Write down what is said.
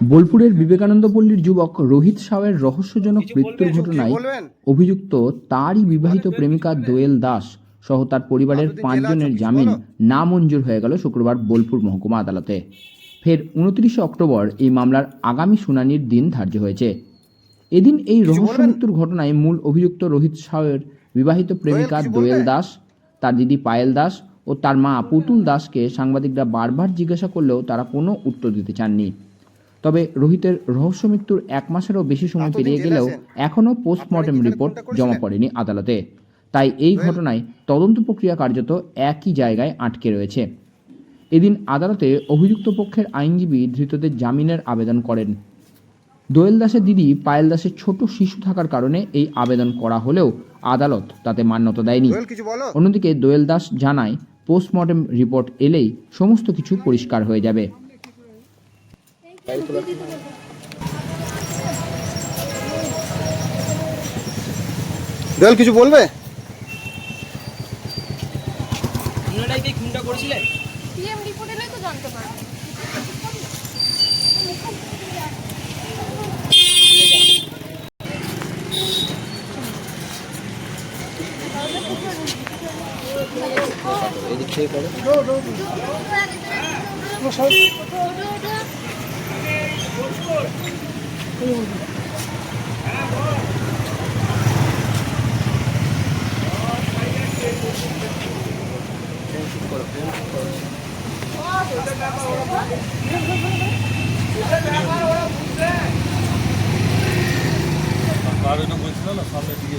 বোলপুরের বিবেকানন্দ পল্লীর যুবক রোহিত সাওয়ের রহস্যজনক মৃত্যুর ঘটনায় অভিযুক্ত তারই বিবাহিত প্রেমিকা দোয়েল দাস সহ তার পরিবারের পাঁচজনের জামিন নামঞ্জুর হয়ে গেল শুক্রবার বোলপুর মহকুমা আদালতে। ফের উনত্রিশে অক্টোবর এই মামলার আগামী শুনানির দিন ধার্য হয়েছে। এদিন এই রহস্য মৃত্যুর ঘটনায় মূল অভিযুক্ত রোহিত সাওয়ের বিবাহিত প্রেমিকা দোয়েল দাস তার দিদি পায়েল দাস ও তার মা পুতুল দাসকে সাংবাদিকরা বারবার জিজ্ঞাসা করলেও তারা কোনো উত্তর দিতে চাননি। তবে রোহিতের রহস্য মৃত্যুর এক মাসেরও বেশি সময় পেরিয়ে গেলেও এখনও পোস্টমর্টেম রিপোর্ট জমা পড়েনি আদালতে। তাই এই ঘটনায় তদন্ত প্রক্রিয়া কার্যত একই জায়গায় আটকে রয়েছে। এদিন আদালতে অভিযুক্ত পক্ষের আইনজীবী ধৃতদের জামিনের আবেদন করেন। দোয়েল দাসের দিদি পায়েল দাসের ছোট শিশু থাকার কারণে এই আবেদন করা হলেও আদালত তাতে মান্যতা দেয়নি। অন্যদিকে দোয়েল দাস জানায় পোস্টমর্টেম রিপোর্ট এলেই সমস্ত কিছু পরিষ্কার হয়ে যাবে। দোয়েল কিছু বলবে আপনারাই কি খুনটা করেছিলেন পিএম রিপোর্ট এলেই তো জানতে এদিক থেকে করো আর এটা বলছিল না সামনে দিকে